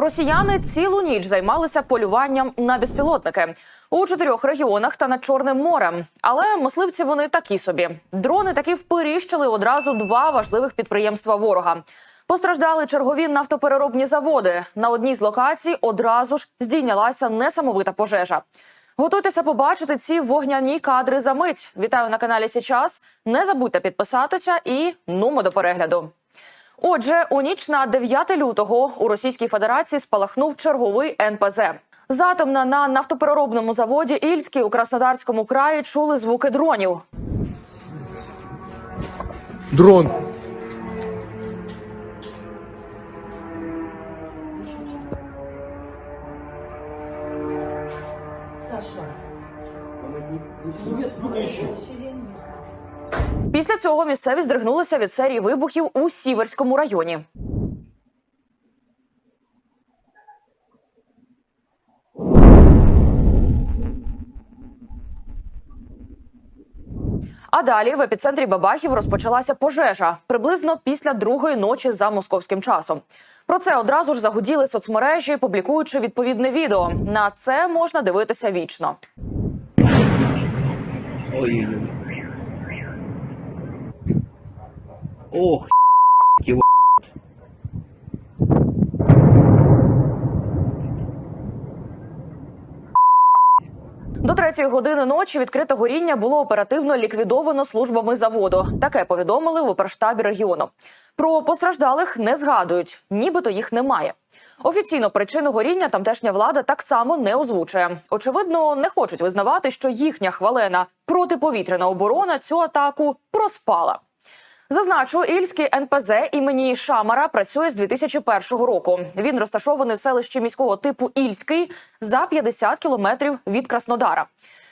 Росіяни цілу ніч займалися полюванням на безпілотники у чотирьох регіонах та над Чорним морем. Але мисливці вони такі собі. Дрони таки вперіщили одразу два важливих підприємства ворога. Постраждали чергові нафтопереробні заводи. На одній з локацій одразу ж здійнялася несамовита пожежа. Готуйтеся побачити ці вогняні кадри за мить. Вітаю на каналі Січас. Не забудьте підписатися і нумо до перегляду. Отже, у ніч на 9 лютого у Російській Федерації спалахнув черговий НПЗ. Затемна на нафтопереробному заводі Ільський у Краснодарському краї чули звуки дронів. Дрон. Саша, Після цього місцеві здригнулися від серії вибухів у Сіверському районі. А далі в епіцентрі Бабахів розпочалася пожежа приблизно після другої ночі за московським часом. Про це одразу ж загуділи соцмережі, публікуючи відповідне відео. На це можна дивитися вічно. Ой-ой-ой. Ох, его. До третьої години ночі відкрите горіння було оперативно ліквідовано службами заводу. Таке повідомили в оперштабі регіону. Про постраждалих не згадують, нібито їх немає. Офіційно причину горіння тамтешня влада так само не озвучує. Очевидно, не хочуть визнавати, що їхня хвалена протиповітряна оборона цю атаку проспала. Зазначу, Ільський НПЗ імені Шамара працює з 2001 року. Він розташований в селищі міського типу Ільський за 50 кілометрів від Краснодара.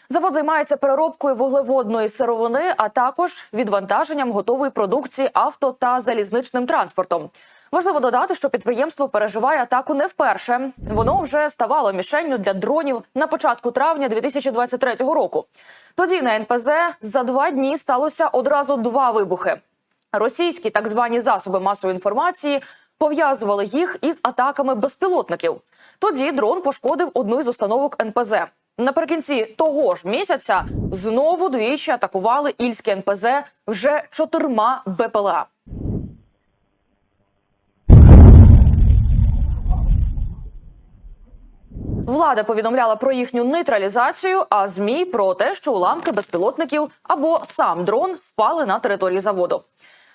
Завод займається переробкою вуглеводної сировини, а також відвантаженням готової продукції авто та залізничним транспортом. Важливо додати, що підприємство переживає атаку не вперше. Воно вже ставало мішенню для дронів на початку травня 2023 року. Тоді на НПЗ за два дні сталося одразу два вибухи. Російські так звані засоби масової інформації пов'язували їх із атаками безпілотників. Тоді дрон пошкодив одну із установок НПЗ. Наприкінці того ж місяця знову двічі атакували ільське НПЗ вже чотирма БПЛА. Влада повідомляла про їхню нейтралізацію, а змі про те, що уламки безпілотників або сам дрон впали на території заводу.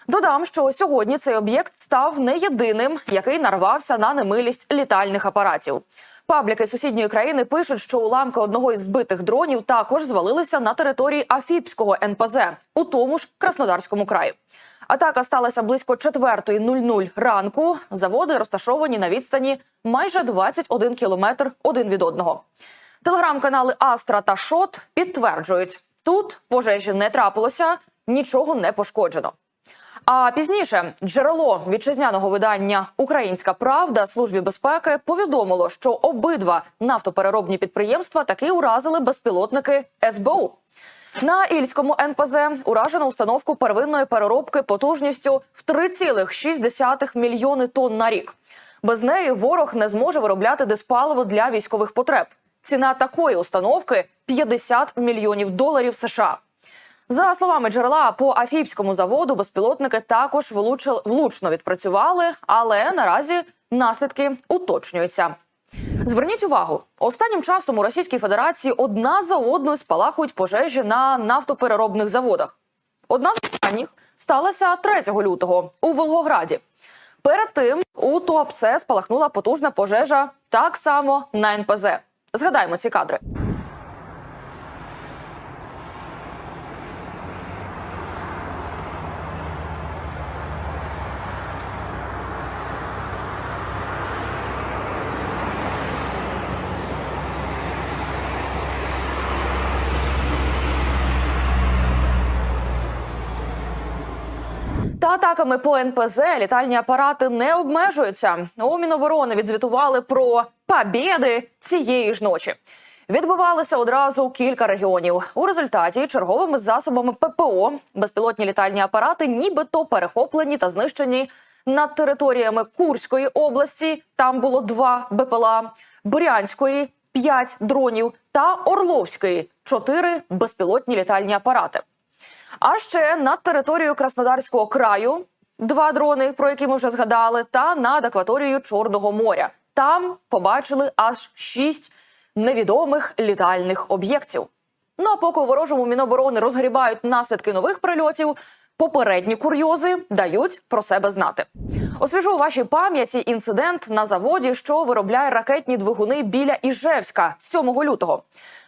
Додам, що сьогодні цей об'єкт став не єдиним, який нарвався на немилість літальних апаратів. Пабліки сусідньої країни пишуть, що уламки одного із збитих дронів також звалилися на території Афіпського НПЗ, у тому ж Краснодарському краї. Атака сталася близько 4.00 ранку. Заводи розташовані на відстані майже 21 кілометр один від одного. Телеграм-канали Астра та Шот підтверджують, тут пожежі не трапилося, нічого не пошкоджено. А пізніше джерело вітчизняного видання Українська Правда службі безпеки повідомило, що обидва нафтопереробні підприємства таки уразили безпілотники СБУ. На ільському НПЗ уражено установку первинної переробки потужністю в 3,6 мільйони тонн на рік. Без неї ворог не зможе виробляти диспаливо для військових потреб. Ціна такої установки 50 мільйонів доларів США. За словами джерела, по Афіпському заводу безпілотники також влучили, влучно відпрацювали, але наразі наслідки уточнюються. Зверніть увагу, останнім часом у Російській Федерації одна за одною спалахують пожежі на нафтопереробних заводах. Одна з останніх сталася 3 лютого у Волгограді. Перед тим у Туапсе спалахнула потужна пожежа так само на НПЗ. Згадаємо ці кадри. Атаками по НПЗ літальні апарати не обмежуються. У Міноборони відзвітували про побєди цієї ж ночі. Відбувалися одразу кілька регіонів. У результаті черговими засобами ППО безпілотні літальні апарати, нібито перехоплені та знищені Над територіями Курської області там було два БПЛА, Брянської 5 дронів та Орловської 4 безпілотні літальні апарати. А ще над територією Краснодарського краю два дрони, про які ми вже згадали, та над акваторією Чорного моря. Там побачили аж шість невідомих літальних об'єктів. Ну а поки ворожому міноборони розгрібають наслідки нових прильотів, попередні курйози дають про себе знати. Освіжу у вашій пам'яті інцидент на заводі, що виробляє ракетні двигуни біля Іжевська 7 лютого.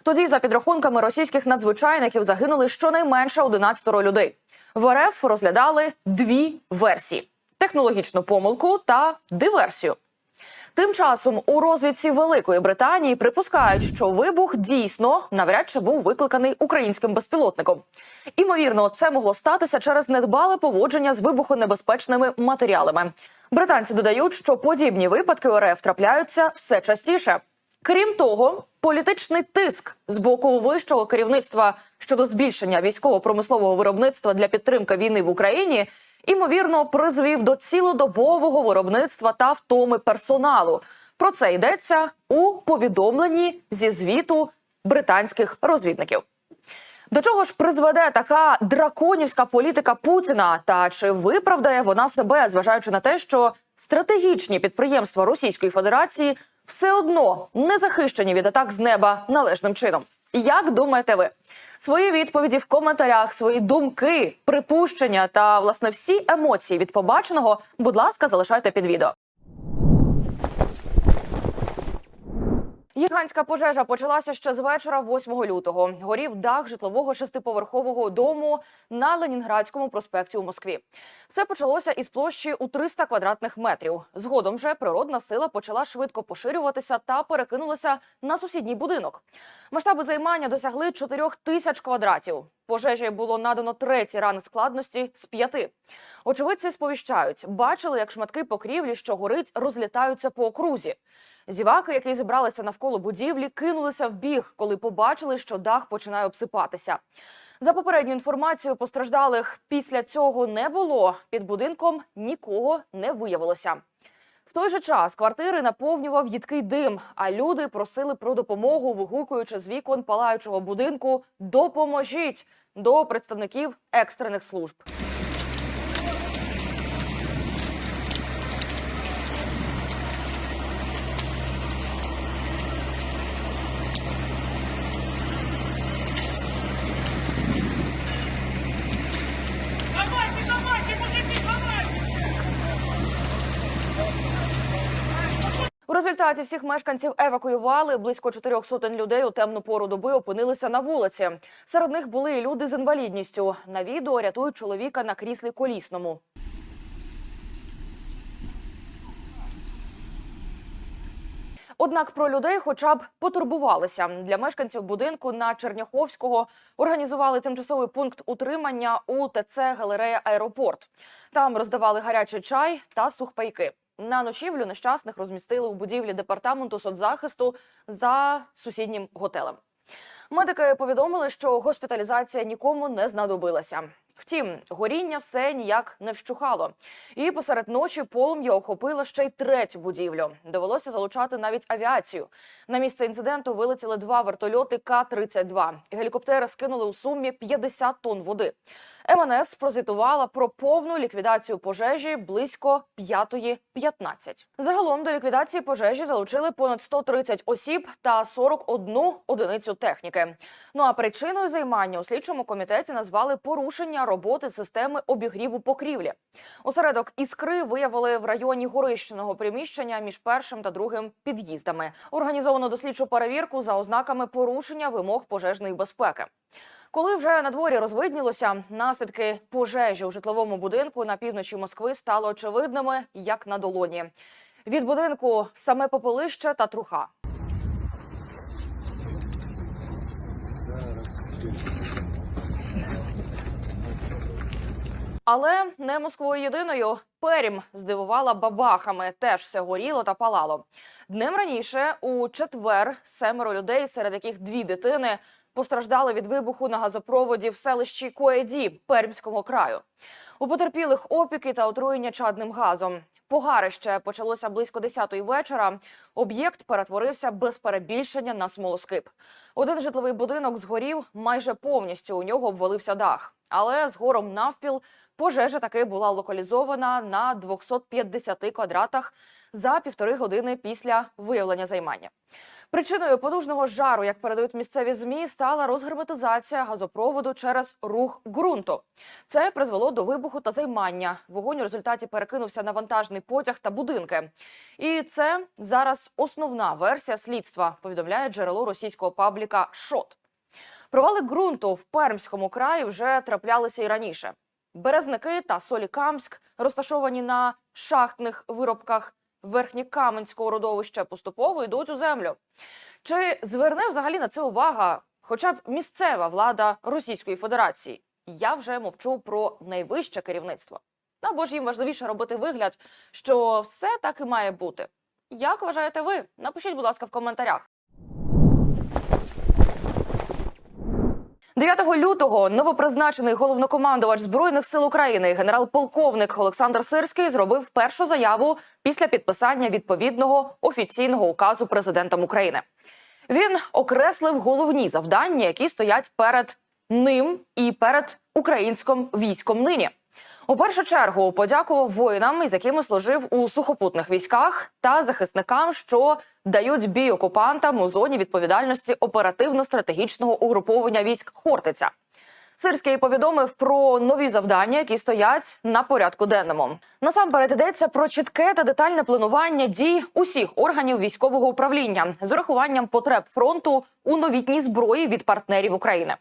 Тоді, за підрахунками російських надзвичайників, загинули щонайменше 11 людей. В РФ розглядали дві версії: технологічну помилку та диверсію. Тим часом у розвідці Великої Британії припускають, що вибух дійсно навряд чи був викликаний українським безпілотником. Імовірно, це могло статися через недбале поводження з вибухонебезпечними матеріалами. Британці додають, що подібні випадки у РФ трапляються все частіше. Крім того, політичний тиск з боку вищого керівництва щодо збільшення військово-промислового виробництва для підтримки війни в Україні імовірно призвів до цілодобового виробництва та втоми персоналу. Про це йдеться у повідомленні зі звіту британських розвідників. До чого ж призведе така драконівська політика Путіна? Та чи виправдає вона себе, зважаючи на те, що стратегічні підприємства Російської Федерації все одно не захищені від атак з неба належним чином? Як думаєте ви? Свої відповіді в коментарях, свої думки, припущення та власне всі емоції від побаченого, будь ласка, залишайте під відео. Гігантська пожежа почалася ще з вечора 8 лютого. Горів дах житлового шестиповерхового дому на Ленінградському проспекті у Москві. Все почалося із площі у 300 квадратних метрів. Згодом же природна сила почала швидко поширюватися та перекинулася на сусідній будинок. Масштаби займання досягли 4 тисяч квадратів. Пожежі було надано третій ранг складності з п'яти. Очевидці сповіщають, бачили, як шматки покрівлі, що горить, розлітаються по окрузі. Зіваки, які зібралися навколо будівлі, кинулися в біг, коли побачили, що дах починає обсипатися. За попередню інформацією, постраждалих після цього не було. Під будинком нікого не виявилося. Той же час квартири наповнював їдкий дим, а люди просили про допомогу, вигукуючи з вікон палаючого будинку Допоможіть до представників екстрених служб. Давайте, давайте, мужики, давайте! У результаті всіх мешканців евакуювали. Близько чотирьох сотень людей у темну пору доби опинилися на вулиці. Серед них були і люди з інвалідністю. На відео рятують чоловіка на кріслі колісному. Однак про людей, хоча б потурбувалися для мешканців будинку на Черняховського, організували тимчасовий пункт утримання у ТЦ Галерея Аеропорт. Там роздавали гарячий чай та сухпайки. На ночівлю нещасних розмістили у будівлі департаменту соцзахисту за сусіднім готелем. Медики повідомили, що госпіталізація нікому не знадобилася. Втім, горіння все ніяк не вщухало. І посеред ночі полум'я охопило ще й третю будівлю. Довелося залучати навіть авіацію. На місце інциденту вилетіли два вертольоти К-32. Гелікоптери скинули у сумі 50 тонн води. МНС прозвітувала про повну ліквідацію пожежі близько 5.15. Загалом до ліквідації пожежі залучили понад 130 осіб та 41 одиницю техніки. Ну а причиною займання у слідчому комітеті назвали порушення роботи системи обігріву покрівлі. Осередок іскри виявили в районі горищеного приміщення між першим та другим під'їздами. Організовано дослідчу перевірку за ознаками порушення вимог пожежної безпеки. Коли вже на дворі розвиднілося, наслідки пожежі у житловому будинку на півночі Москви стали очевидними, як на долоні. Від будинку саме попелище та труха. Але не Москвою єдиною. Перім здивувала бабахами. Теж все горіло та палало. Днем раніше, у четвер, семеро людей, серед яких дві дитини, постраждали від вибуху на газопроводі в селищі Коеді Пермського краю. У потерпілих опіки та отруєння чадним газом. Погарище почалося близько 10-ї вечора. Об'єкт перетворився без перебільшення на смолоскип. Один житловий будинок згорів майже повністю. У нього обвалився дах. Але згором навпіл пожежа таки була локалізована на 250 квадратах за півтори години після виявлення займання. Причиною потужного жару, як передають місцеві змі, стала розгерметизація газопроводу через рух ґрунту. Це призвело до вибуху та займання. Вогонь у результаті перекинувся на вантажний потяг та будинки. І це зараз основна версія слідства. Повідомляє джерело російського пабліка Шот. Провали ґрунту в Пермському краї вже траплялися і раніше. Березники та Солікамськ, розташовані на шахтних виробках Верхнєкаменського родовища, поступово йдуть у землю. Чи зверне взагалі на це увага хоча б місцева влада Російської Федерації? Я вже мовчу про найвище керівництво. Або ж їм важливіше робити вигляд, що все так і має бути. Як вважаєте ви? Напишіть, будь ласка, в коментарях. 9 лютого новопризначений головнокомандувач збройних сил України генерал-полковник Олександр Сирський зробив першу заяву після підписання відповідного офіційного указу президентом України. Він окреслив головні завдання, які стоять перед ним і перед українським військом нині. У першу чергу подякував воїнам, із якими служив у сухопутних військах, та захисникам, що дають бій окупантам у зоні відповідальності оперативно-стратегічного угруповання військ Хортиця. Сирський повідомив про нові завдання, які стоять на порядку денному. Насамперед йдеться про чітке та детальне планування дій усіх органів військового управління з урахуванням потреб фронту у новітній зброї від партнерів України.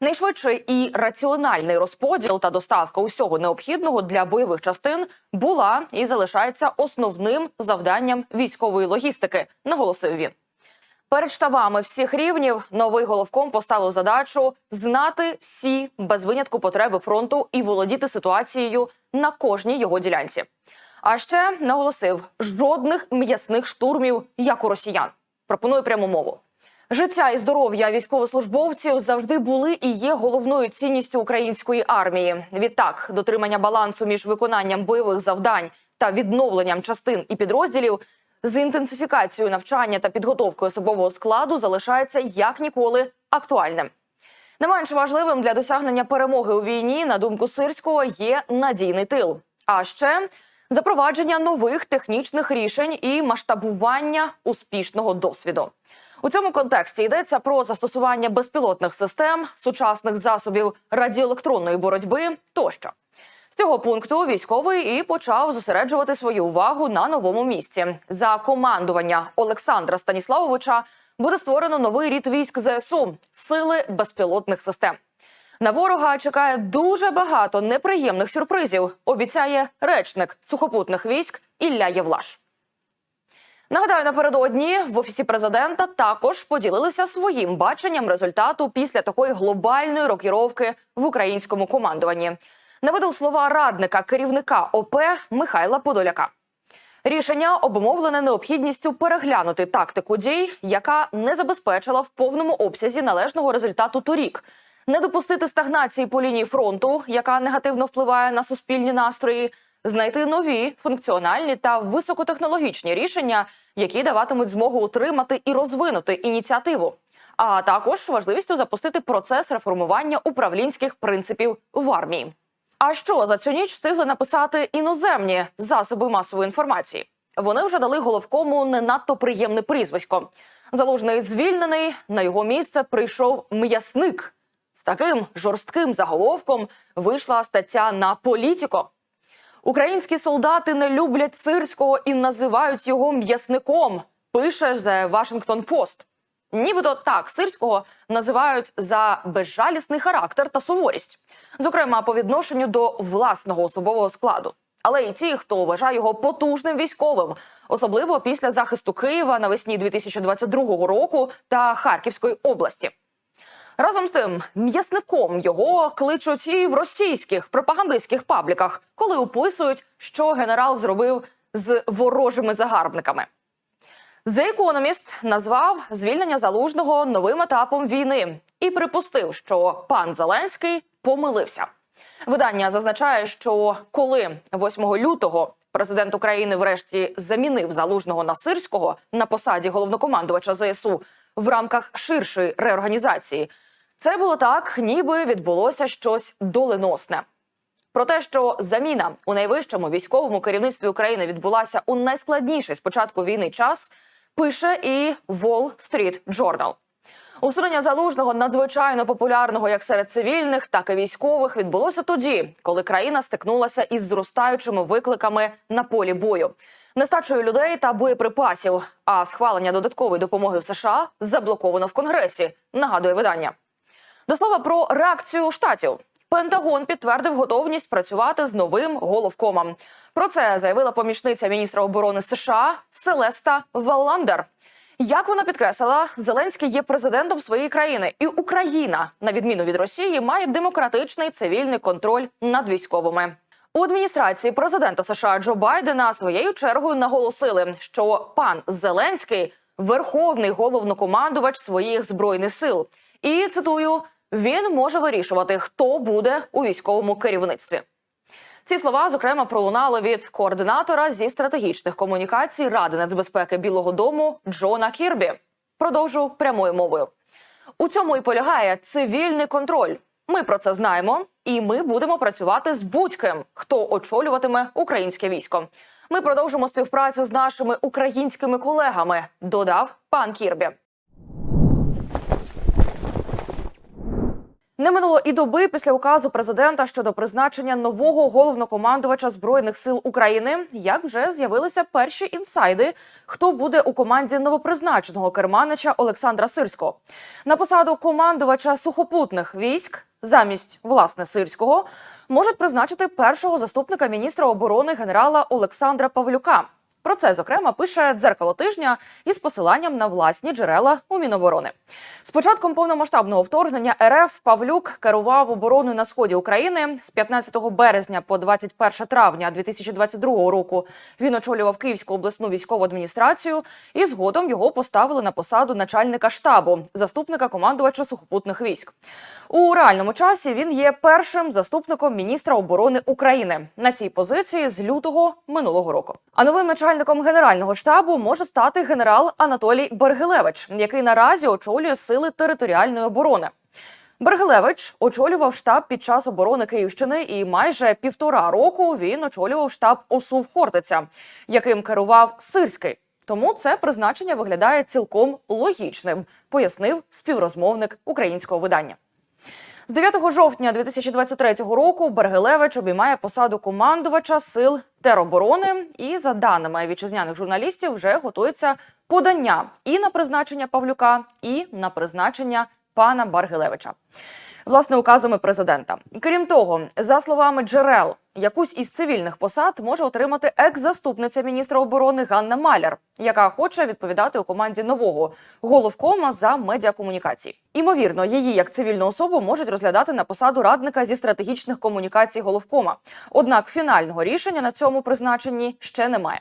Найшвидший і раціональний розподіл та доставка усього необхідного для бойових частин була і залишається основним завданням військової логістики, наголосив він. Перед штабами всіх рівнів новий головком поставив задачу знати всі без винятку потреби фронту і володіти ситуацією на кожній його ділянці. А ще наголосив жодних м'ясних штурмів, як у росіян. Пропоную пряму мову. Життя і здоров'я військовослужбовців завжди були і є головною цінністю української армії. Відтак, дотримання балансу між виконанням бойових завдань та відновленням частин і підрозділів з інтенсифікацією навчання та підготовкою особового складу залишається як ніколи актуальним. Не менш важливим для досягнення перемоги у війні, на думку Сирського, є надійний тил. А ще запровадження нових технічних рішень і масштабування успішного досвіду. У цьому контексті йдеться про застосування безпілотних систем, сучасних засобів радіоелектронної боротьби тощо. З цього пункту військовий і почав зосереджувати свою увагу на новому місці. За командування Олександра Станіславовича буде створено новий рід військ ЗСУ сили безпілотних систем. На ворога чекає дуже багато неприємних сюрпризів. Обіцяє речник сухопутних військ Ілля Євлаш. Нагадаю, напередодні в офісі президента також поділилися своїм баченням результату після такої глобальної рокіровки в українському командуванні. Наведив слова радника керівника ОП Михайла Подоляка. Рішення обумовлене необхідністю переглянути тактику дій, яка не забезпечила в повному обсязі належного результату торік, не допустити стагнації по лінії фронту, яка негативно впливає на суспільні настрої, знайти нові функціональні та високотехнологічні рішення, які даватимуть змогу утримати і розвинути ініціативу, а також важливістю запустити процес реформування управлінських принципів в армії. А що за цю ніч встигли написати іноземні засоби масової інформації? Вони вже дали головкому не надто приємне прізвисько. Залужний звільнений на його місце прийшов м'ясник. З таким жорстким заголовком вийшла стаття на політіко. Українські солдати не люблять сирського і називають його м'ясником. Пише The Washington Post. Нібито так сирського називають за безжалісний характер та суворість, зокрема по відношенню до власного особового складу. Але і ті, хто вважає його потужним військовим, особливо після захисту Києва навесні 2022 року та Харківської області. Разом з тим, м'ясником його кличуть і в російських пропагандистських пабліках, коли описують, що генерал зробив з ворожими загарбниками. The Economist назвав звільнення залужного новим етапом війни. і припустив, що пан Зеленський помилився. Видання зазначає, що коли 8 лютого президент України врешті замінив залужного на сирського на посаді головнокомандувача ЗСУ в рамках ширшої реорганізації, це було так, ніби відбулося щось доленосне. Про те, що заміна у найвищому військовому керівництві України відбулася у найскладніший з початку війни час, пише і Wall Street Journal. Усунення залужного надзвичайно популярного як серед цивільних, так і військових відбулося тоді, коли країна стикнулася із зростаючими викликами на полі бою, нестачею людей та боєприпасів. А схвалення додаткової допомоги в США заблоковано в Конгресі. Нагадує видання. До слова про реакцію штатів. Пентагон підтвердив готовність працювати з новим головкомом. Про це заявила помічниця міністра оборони США Селеста Валландер. Як вона підкреслила, Зеленський є президентом своєї країни, і Україна, на відміну від Росії, має демократичний цивільний контроль над військовими. У адміністрації президента США Джо Байдена своєю чергою наголосили, що пан Зеленський верховний головнокомандувач своїх збройних сил. І цитую: він може вирішувати, хто буде у військовому керівництві. Ці слова, зокрема, пролунали від координатора зі стратегічних комунікацій Ради нацбезпеки Білого Дому Джона Кірбі. Продовжу прямою мовою. У цьому і полягає цивільний контроль. Ми про це знаємо, і ми будемо працювати з будь-ким, хто очолюватиме українське військо. Ми продовжимо співпрацю з нашими українськими колегами. Додав пан Кірбі. Не минуло і доби після указу президента щодо призначення нового головнокомандувача збройних сил України. Як вже з'явилися перші інсайди, хто буде у команді новопризначеного керманича Олександра Сирського на посаду командувача сухопутних військ. Замість власне сирського можуть призначити першого заступника міністра оборони генерала Олександра Павлюка. Про це зокрема пише дзеркало тижня із посиланням на власні джерела у Міноборони. З початком повномасштабного вторгнення РФ Павлюк керував обороною на сході України з 15 березня по 21 травня 2022 року. Він очолював Київську обласну військову адміністрацію, і згодом його поставили на посаду начальника штабу, заступника командувача сухопутних військ. У реальному часі він є першим заступником міністра оборони України на цій позиції з лютого минулого року. А новим начальником генерального штабу може стати генерал Анатолій Бергилевич, який наразі очолює сили територіальної оборони. Бергилевич очолював штаб під час оборони Київщини, і майже півтора року він очолював штаб ОСУВ Хортиця, яким керував Сирський. Тому це призначення виглядає цілком логічним, пояснив співрозмовник українського видання. З 9 жовтня 2023 року Бергелевич обіймає посаду командувача сил тероборони. І за даними вітчизняних журналістів, вже готується подання і на призначення Павлюка, і на призначення пана Баргилевича. Власне, указами президента. Крім того, за словами джерел, якусь із цивільних посад може отримати екс-заступниця міністра оборони Ганна Маляр, яка хоче відповідати у команді нового головкома за медіакомунікації. Імовірно, її як цивільну особу можуть розглядати на посаду радника зі стратегічних комунікацій головкома. Однак фінального рішення на цьому призначенні ще немає.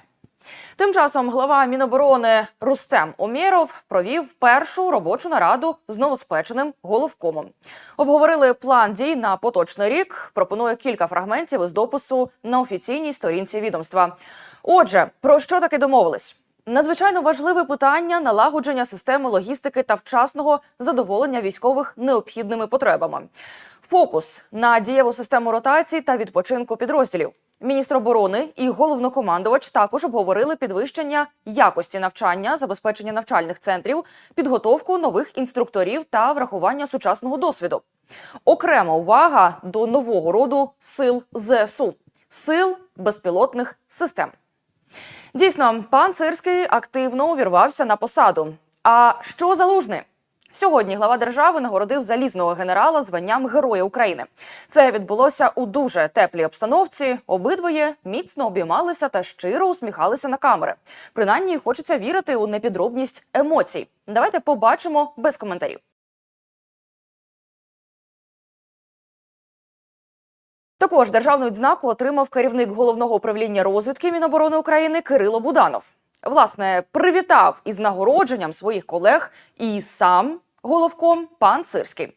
Тим часом глава Міноборони Рустем Омєров провів першу робочу нараду з новоспеченим головкомом. Обговорили план дій на поточний рік. Пропоную кілька фрагментів із допису на офіційній сторінці відомства. Отже, про що таки домовились? Надзвичайно важливе питання налагодження системи логістики та вчасного задоволення військових необхідними потребами. Фокус на дієву систему ротації та відпочинку підрозділів. Міністр оборони і головнокомандувач також обговорили підвищення якості навчання, забезпечення навчальних центрів, підготовку нових інструкторів та врахування сучасного досвіду. Окрема увага до нового роду сил ЗСУ сил безпілотних систем. Дійсно, пан Сирський активно увірвався на посаду. А що залужний? Сьогодні глава держави нагородив залізного генерала званням Героя України. Це відбулося у дуже теплій обстановці. Обидвоє міцно обіймалися та щиро усміхалися на камери. Принаймні хочеться вірити у непідробність емоцій. Давайте побачимо без коментарів. Також державну відзнаку отримав керівник головного управління розвідки Міноборони України Кирило Буданов. Власне, привітав із нагородженням своїх колег і сам головком пан Цирський.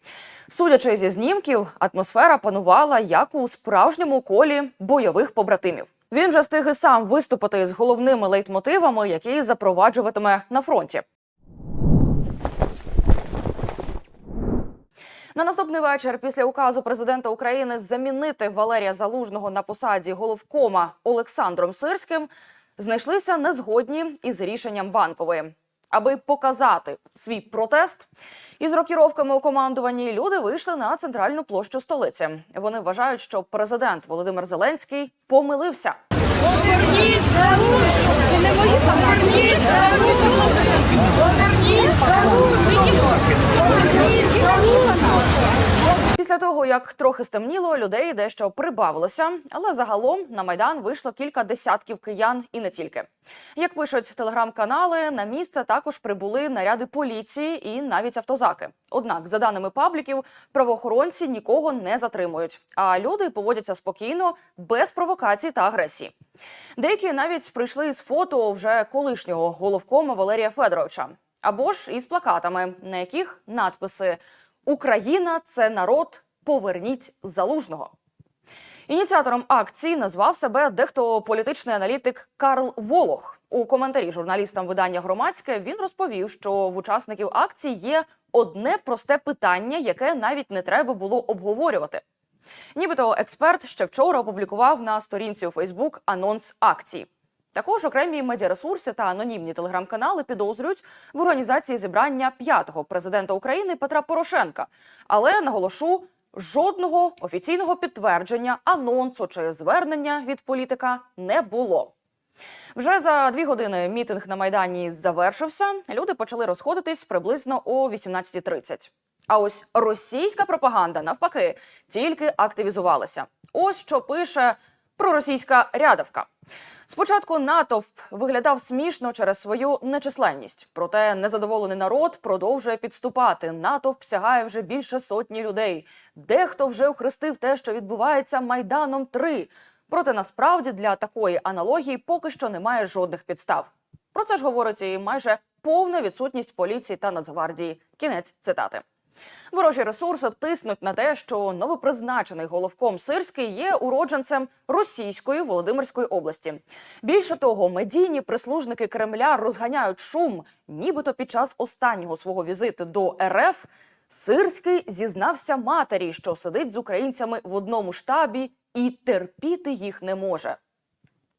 Судячи зі знімків, атмосфера панувала як у справжньому колі бойових побратимів. Він же встиг і сам виступити з головними лейтмотивами, які запроваджуватиме на фронті. На наступний вечір, після указу президента України замінити Валерія Залужного на посаді головкома Олександром Сирським, знайшлися незгодні із рішенням банкової. Аби показати свій протест із рокіровками у командуванні, люди вийшли на центральну площу столиці. Вони вважають, що президент Володимир Зеленський помилився. Поверніть! Поверніть! Поверніть! Того, як трохи стемніло, людей дещо прибавилося, але загалом на майдан вийшло кілька десятків киян і не тільки. Як пишуть телеграм-канали, на місце також прибули наряди поліції і навіть автозаки. Однак, за даними пабліків, правоохоронці нікого не затримують, а люди поводяться спокійно, без провокацій та агресії. Деякі навіть прийшли з фото вже колишнього головкома Валерія Федоровича, або ж із плакатами, на яких надписи Україна це народ. Поверніть залужного. Ініціатором акції назвав себе дехто політичний аналітик Карл Волох. У коментарі журналістам видання громадське він розповів, що в учасників акції є одне просте питання, яке навіть не треба було обговорювати. Нібито експерт ще вчора опублікував на сторінці у Фейсбук анонс акції. Також окремі медіаресурси та анонімні телеграм-канали підозрюють в організації зібрання п'ятого президента України Петра Порошенка. Але наголошу, жодного офіційного підтвердження, анонсу чи звернення від політика не було. Вже за дві години мітинг на майдані завершився. Люди почали розходитись приблизно о 18.30. А ось російська пропаганда навпаки тільки активізувалася. Ось що пише проросійська рядовка. Спочатку натовп виглядав смішно через свою нечисленність. Проте незадоволений народ продовжує підступати. Натовп сягає вже більше сотні людей. Дехто вже охрестив те, що відбувається майданом 3 Проте насправді для такої аналогії поки що немає жодних підстав. Про це ж говорить і майже повна відсутність поліції та Нацгвардії. Кінець цитати. Ворожі ресурси тиснуть на те, що новопризначений головком Сирський є уродженцем російської Володимирської області. Більше того, медійні прислужники Кремля розганяють шум, нібито під час останнього свого візиту до РФ Сирський зізнався матері, що сидить з українцями в одному штабі і терпіти їх не може.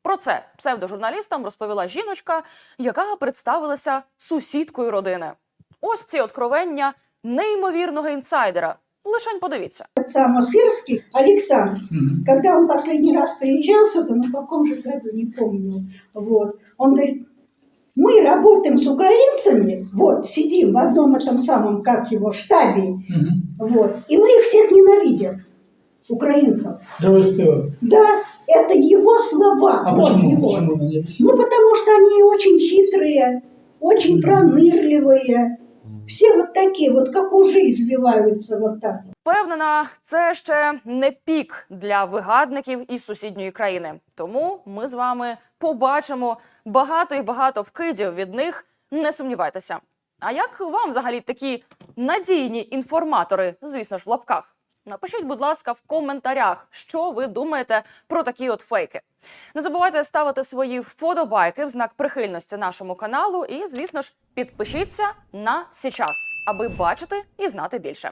Про це псевдожурналістам розповіла жіночка, яка представилася сусідкою родини. Ось ці откровення неймовірного інсайдера. Лишень подивіться. Самосырский Александр, когда он последний раз приезжал сюда, ну в каком же году, не помню, вот, он говорит, мы работаем с украинцами, вот, сидим в одном этом самом, как его, штабе, вот, и мы их всех ненавидим, украинцев. Да вы что? Да, это его слова, А вот почему? его. Почему она не объяснила? Ну, потому что они очень хитрые, очень пронырливые, все вот такие, вот как ужи извиваются вот так. Впевнена, це ще не пік для вигадників із сусідньої країни. Тому ми з вами побачимо багато і багато вкидів від них. Не сумнівайтеся. А як вам взагалі такі надійні інформатори, звісно ж, в лапках? Напишіть, будь ласка, в коментарях, що ви думаєте про такі от фейки. Не забувайте ставити свої вподобайки в знак прихильності нашому каналу. І, звісно ж, підпишіться на Січас, аби бачити і знати більше.